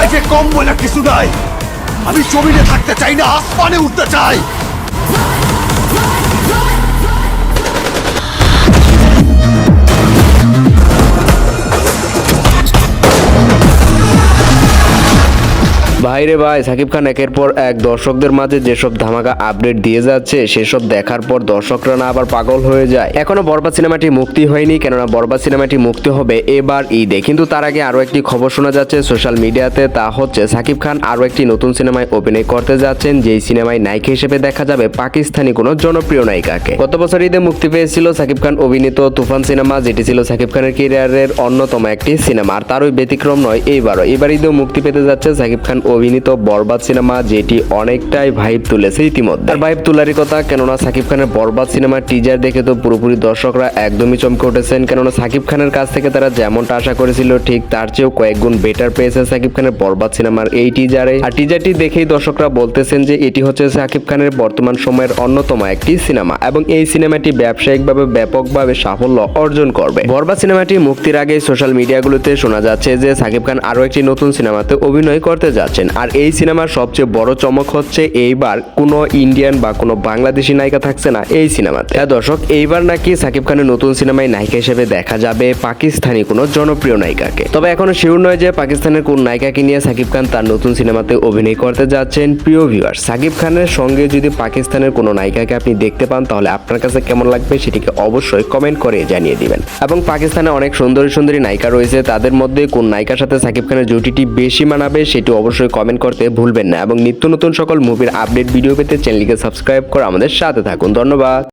লাইফে কম বলে কিছু নাই। আমি জমিনে থাকতে চাই না আসমানে উঠতে চাই। ভাই রে ভাই, সাকিব খান একের পর এক। দর্শকদের মাঝে যেসব ধামাকা আপডেট দিয়ে যাচ্ছে, সেসব দেখার পর দর্শকরা না আবার পাগল হয়ে যায়। এখনও বরবাদ সিনেমাটি মুক্তি হয়নি, কেননা বরবাদ সিনেমাটি মুক্তি হবে এবার ঈদে। কিন্তু তার আগে আরও একটি খবর শোনা যাচ্ছে সোশ্যাল মিডিয়াতে। তা হচ্ছে, সাকিব খান আরও একটি নতুন সিনেমায় অভিনয় করতে যাচ্ছেন, যেই সিনেমায় নায়িকা হিসেবে দেখা যাবে পাকিস্তানি কোনো জনপ্রিয় নায়িকাকে। গত বছর ঈদে মুক্তি পেয়েছিল সাকিব খান অভিনীত তুফান সিনেমা, যেটি ছিল সাকিব খানের ক্যারিয়ারের অন্যতম একটি সিনেমা। আর তারই ব্যতিক্রম নয়, এইবারও। এবার ঈদেও মুক্তি পেতে যাচ্ছে সাকিব খান অভিনীত বরবাদ সিনেমা যেটি অনেকটাই ভাইব তুলেছে ইতিমধ্যে। ভাইব তোলারই কথা, কেননা সাকিব খানের বরবাদ সিনেমার টিজার দেখে তো পুরোপুরি দর্শকরা একদমই চমকে উঠেছেন। কেননা সাকিব খানের কাছ থেকে তারা যেমনটা আশা করেছিল, ঠিক তার চেয়েও কয়েক গুণ বেটার পেয়েছে সাকিব খানের বরবাদ সিনেমার এই টিজারে আর টিজারটি দেখেই দর্শকরা বলতেছেন যে, এটি হচ্ছে সাকিব খানের বর্তমান সময়ের অন্যতম একটি সিনেমা এবং এই সিনেমাটি ব্যবসায়িকভাবে ব্যাপকভাবে সাফল্য অর্জন করবে। বরবাদ সিনেমাটি মুক্তির আগে সোশ্যাল মিডিয়াগুলোতে শোনা যাচ্ছে যে, সাকিব খান আরও একটি নতুন সিনেমাতে অভিনয় করতে যাচ্ছেন। আর এই সিনেমার সবচেয়ে বড় চমক হচ্ছে এইবার কোনো ইন্ডিয়ান বা কোনো বাংলাদেশি নায়িকা থাকছে না এই সিনেমাতে। হ্যাঁ দর্শক, এইবার নাকি সাকিব খানের নতুন সিনেমায় নায়িকা হিসেবে দেখা যাবে পাকিস্তানি কোনো জনপ্রিয় নায়িকাকে। তবে এখনও শিওর নয় যে পাকিস্তানের কোন নায়িকাকে নিয়ে সাকিব খান তার নতুন সিনেমাতে অভিনয় করতে যাচ্ছেন প্রিয় ভিউয়ার সাকিব খানের সঙ্গে যদি পাকিস্তানের কোনো নায়িকাকে আপনি দেখতে পান, তাহলে আপনার কাছে কেমন লাগবে সেটিকে অবশ্যই কমেন্ট করে জানিয়ে দিবেন। এবং পাকিস্তানে অনেক সুন্দরী সুন্দরী নায়িকা রয়েছে, তাদের মধ্যে কোন নায়িকার সাথে সাকিব খানের জুটিটি বেশি মানাবে সেটি অবশ্যই কমেন্ট করতে ভুলবেন না। এবং নিত্য নতুন সকল মুভির আপডেট ভিডিও পেতে চ্যানেলটিকে সাবস্ক্রাইব করে আমাদের সাথে থাকুন। ধন্যবাদ।